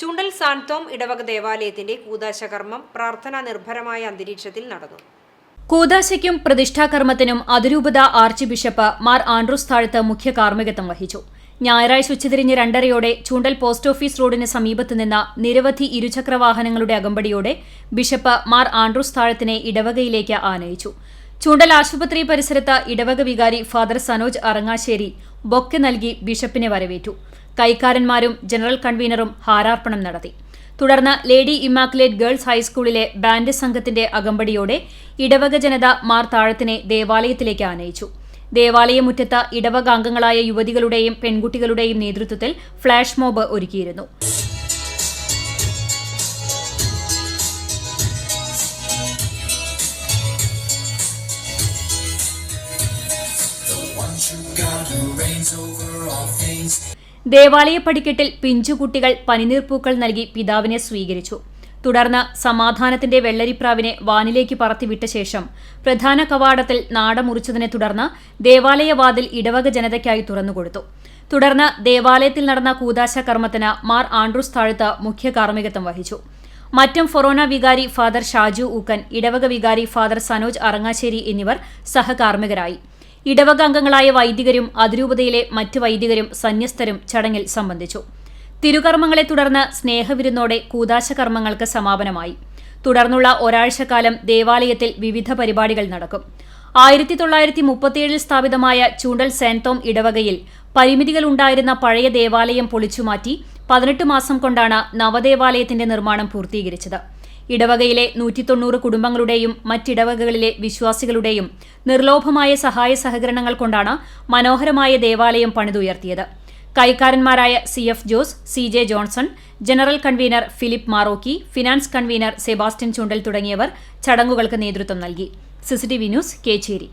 ചുണ്ടൽ സാൻതോം ഇടവക ദേവാലയത്തിന്റെ കൂതാശകർമ്മം പ്രാർത്ഥനാ നിർഭരമായ അന്തരീക്ഷത്തിൽ നടന്നു. കൂതാശയ്ക്കും പ്രതിഷ്ഠാകർമ്മത്തിനും അതിരൂപത ആർച്ച് ബിഷപ്പ് മാർ ആൻഡ്രൂസ് താഴത്ത് മുഖ്യ കാർമ്മികത്വം വഹിച്ചു. ഞായറാഴ്ച ഉച്ചതിരിഞ്ഞ് രണ്ടരയോടെ ചൂണ്ടൽ പോസ്റ്റ് ഓഫീസ് റോഡിന് സമീപത്ത് നിന്ന നിരവധി ഇരുചക്ര വാഹനങ്ങളുടെ അകമ്പടിയോടെ ബിഷപ്പ് മാർ ആൻഡ്രൂസ് താഴത്തിനെ ഇടവകയിലേക്ക് ആനയിച്ചു. ചൂണ്ടൽ ആശുപത്രി പരിസരത്ത് ഇടവക വികാരി ഫാദർ സനോജ് അറങ്ങാശ്ശേരി ബൊക്കെ നൽകി ബിഷപ്പിനെ വരവേറ്റു. കൈക്കാരന്മാരും ജനറൽ കൺവീനറും ഹാരാർപ്പണം നടത്തി. തുടർന്ന് ലേഡി ഇമാക്കുലേറ്റ് ഗേൾസ് ഹൈസ്കൂളിലെ ബാൻഡ് സംഘത്തിന്റെ അകമ്പടിയോടെ ഇടവക ജനത മാർ താഴത്തിനെ ദേവാലയത്തിലേക്ക് ആനയിച്ചു. ദേവാലയമുറ്റത്ത് ഇടവക അംഗങ്ങളായ യുവതികളുടെയും പെൺകുട്ടികളുടെയും നേതൃത്വത്തിൽ ഫ്ളാഷ് മോബ് ഒരുക്കിയിരുന്നു. ദേവാലയ പടിക്കെട്ടിൽ പിഞ്ചുകുട്ടികൾ പനിനീർപ്പൂക്കൾ നൽകി പിതാവിനെ സ്വീകരിച്ചു. തുടർന്ന് സമാധാനത്തിന്റെ വെള്ളരിപ്രാവിനെ വാനിലേക്ക് പറത്തിവിട്ട ശേഷം പ്രധാന കവാടത്തിൽ നാടമുറിച്ചതിനെ തുടർന്ന് ദേവാലയവാതിൽ ഇടവക ജനതയ്ക്കായി തുറന്നുകൊടുത്തു. തുടർന്ന് ദേവാലയത്തിൽ നടന്ന കൂതാശ കർമ്മത്തിന് മാർ ആൻഡ്രൂസ് താഴ്ത്ത് മുഖ്യ കാർമ്മികത്വം വഹിച്ചു. മറ്റും ഫൊറോന വികാരി ഫാദർ ഷാജു ഊക്കൻ ഇടവക വികാരി ഫാദർ സനോജ് അറങ്ങാശ്ശേരി എന്നിവർ സഹകാർമ്മികരായി. ഇടവക അംഗങ്ങളായ വൈദികരും അതിരൂപതയിലെ മറ്റ് വൈദികരും സന്യസ്തരും ചടങ്ങിൽ സംബന്ധിച്ചു. തിരുകർമ്മങ്ങളെ തുടർന്ന് സ്നേഹവിരുന്നോടെ കൂതാശ കർമ്മങ്ങൾക്ക് സമാപനമായി. തുടർന്നുള്ള ഒരാഴ്ചക്കാലം ദേവാലയത്തിൽ വിവിധ പരിപാടികൾ നടക്കും. ആയിരത്തി തൊള്ളായിരത്തി മുപ്പത്തിയേഴിൽ സ്ഥാപിതമായ ചൂണ്ടൽ സെൻതോം ഇടവകയിൽ പരിമിതികളുണ്ടായിരുന്ന പഴയ ദേവാലയം പൊളിച്ചുമാറ്റി പതിനെട്ട് മാസം കൊണ്ടാണ് നവദേവാലയത്തിന്റെ നിർമ്മാണം പൂർത്തീകരിച്ചത്. ഇടവകയിലെ നൂറ്റി തൊണ്ണൂറ് കുടുംബങ്ങളുടെയും മറ്റിടവകകളിലെ വിശ്വാസികളുടെയും നിർലോഭമായ സഹായ സഹകരണങ്ങൾ കൊണ്ടാണ് മനോഹരമായ ദേവാലയം പണിതുയർത്തിയത്. കൈക്കാരന്മാരായ C F Jose C J Johnson general convener Philip Marokki finance convener Sebastian Chundal തുടങ്ങിയവർ ചടങ്ങുകൾക്ക് നേതൃത്വം നൽകി. CCTV news Kechery.